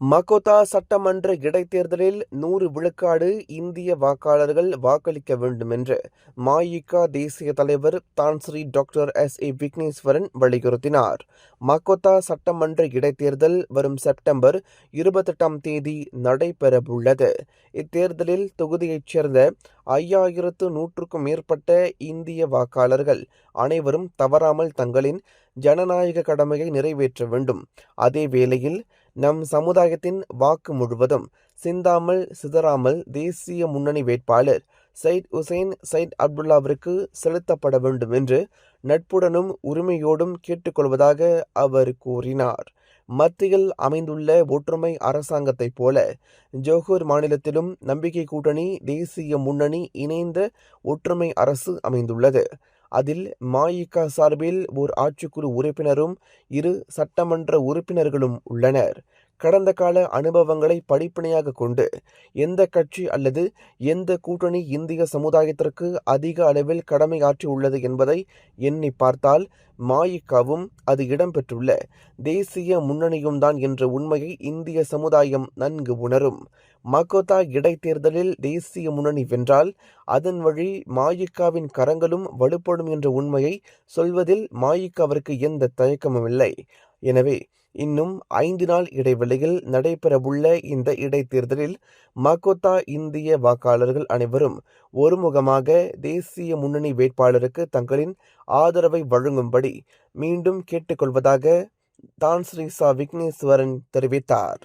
Makota சட்டமன்ற இடைத்தேர்தலில் நூறு விழுக்காடு இந்திய வாக்காளர்கள் வாக்களிக்க வேண்டும் என்று மாயிகா தேசிய தலைவர் Tan Sri doctor S A Vigneswaran வலியுறுத்தினார். மக்கோத்தா சட்டமன்ற இடைத்தேர்தல் வரும் செப்டம்பர் இருபத்தெட்டாம் தேதி நடைபெறவுள்ளது. இத்தேர்தலில் தொகுதியைச் சேர்ந்த ஐயாயிரத்து நூற்றுக்கும் மேற்பட்ட இந்திய வாக்காளர்கள் அனைவரும் தவறாமல் தங்களின் ஜனநாயக கடமையை நிறைவேற்ற வேண்டும். அதே வேளையில் நம் சமுதாயத்தின் வாக்கு முழுவதும் சிந்தாமல் சிதறாமல் தேசிய முன்னணி வேட்பாளர் சயிட் உசைன் சயிட் அப்துல்லாவிற்கு செலுத்தப்பட வேண்டும் என்று நட்புடனும் உரிமையோடும் கேட்டுக்கொள்வதாக அவர் கூறினார். மத்தியில் அமைந்துள்ள ஒற்றுமை அரசாங்கத்தைப் போல ஜோஹூர் மாநிலத்திலும் நம்பிக்கை கூட்டணி தேசிய முன்னணி இணைந்த ஒற்றுமை அரசு அமைந்துள்ளது. அதில் மாயிகா சார்பில் ஓர் ஆட்சிக்குழு உறுப்பினரும் இரு சட்டமன்ற உறுப்பினர்களும் உள்ளனர். கடந்த கால அனுபவங்களை படிப்பினையாக கொண்டு எந்த கட்சி அல்லது எந்த கூட்டணி இந்திய சமுதாயத்திற்கு அதிக அளவில் கடமையாற்றி உள்ளது என்பதை எண்ணி பார்த்தால் மாயிக்காவும் அது இடம்பெற்றுள்ள தேசிய முன்னணியும் தான் என்ற உண்மையை இந்திய சமுதாயம் நன்கு உணரும். மக்கோத்தா இடைத்தேர்தலில் தேசிய முன்னணி வென்றால் அதன் வழி மாயிக்காவின் கரங்களும் வலுப்படும் என்ற உண்மையை சொல்வதில் மாயிக்காவிற்கு எந்த தயக்கமும் இல்லை எனவே இன்னும் ஐந்து நாள் இடைவெளியில் நடைபெறவுள்ள இந்த இடைத்தேர்தலில் மக்கோத்தா இந்திய வாக்காளர்கள் அனைவரும் ஒருமுகமாக தேசிய முன்னணி வேட்பாளருக்கு தங்களின் ஆதரவை வழங்கும்படி மீண்டும் கேட்டுக்கொள்வதாக தான் ஸ்ரீசா விக்னேஸ்வரன் தெரிவித்தார்.